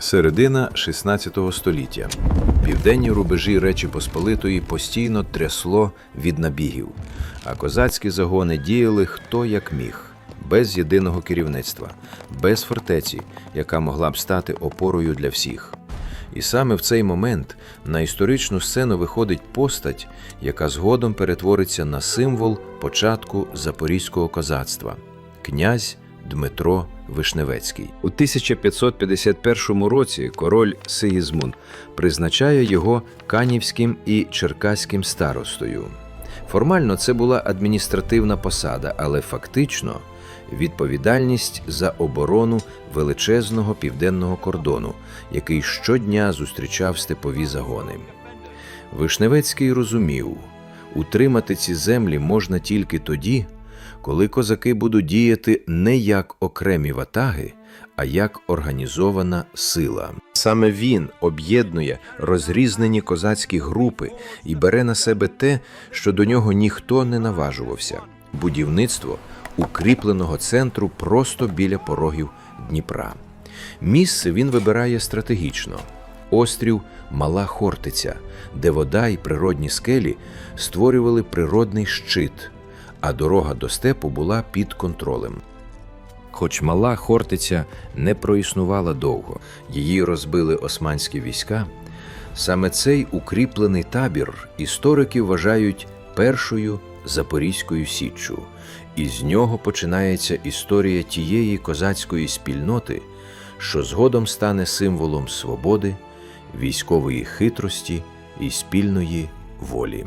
Середина 16 століття. Південні рубежі Речі Посполитої постійно трясло від набігів, а козацькі загони діяли хто як міг, без єдиного керівництва, без фортеці, яка могла б стати опорою для всіх. І саме в цей момент на історичну сцену виходить постать, яка згодом перетвориться на символ початку запорізького козацтва князь Дмитро Вишневецький. У 1551 році король Сигізмунд призначає його канівським і черкаським старостою. Формально це була адміністративна посада, але фактично відповідальність за оборону величезного південного кордону, який щодня зустрічав степові загони. Вишневецький розумів, утримати ці землі можна тільки тоді, коли козаки будуть діяти не як окремі ватаги, а як організована сила. Саме він об'єднує розрізнені козацькі групи і бере на себе те, що до нього ніхто не наважувався будівництво укріпленого центру просто біля порогів Дніпра. Місце він вибирає стратегічно. Острів Мала Хортиця, де вода і природні скелі створювали природний щит, а дорога до степу була під контролем. Хоч мала Хортиця не проіснувала довго, її розбили османські війська. Саме цей укріплений табір історики вважають першою Запорізькою Січчю, і з нього починається історія тієї козацької спільноти, що згодом стане символом свободи, військової хитрості і спільної волі.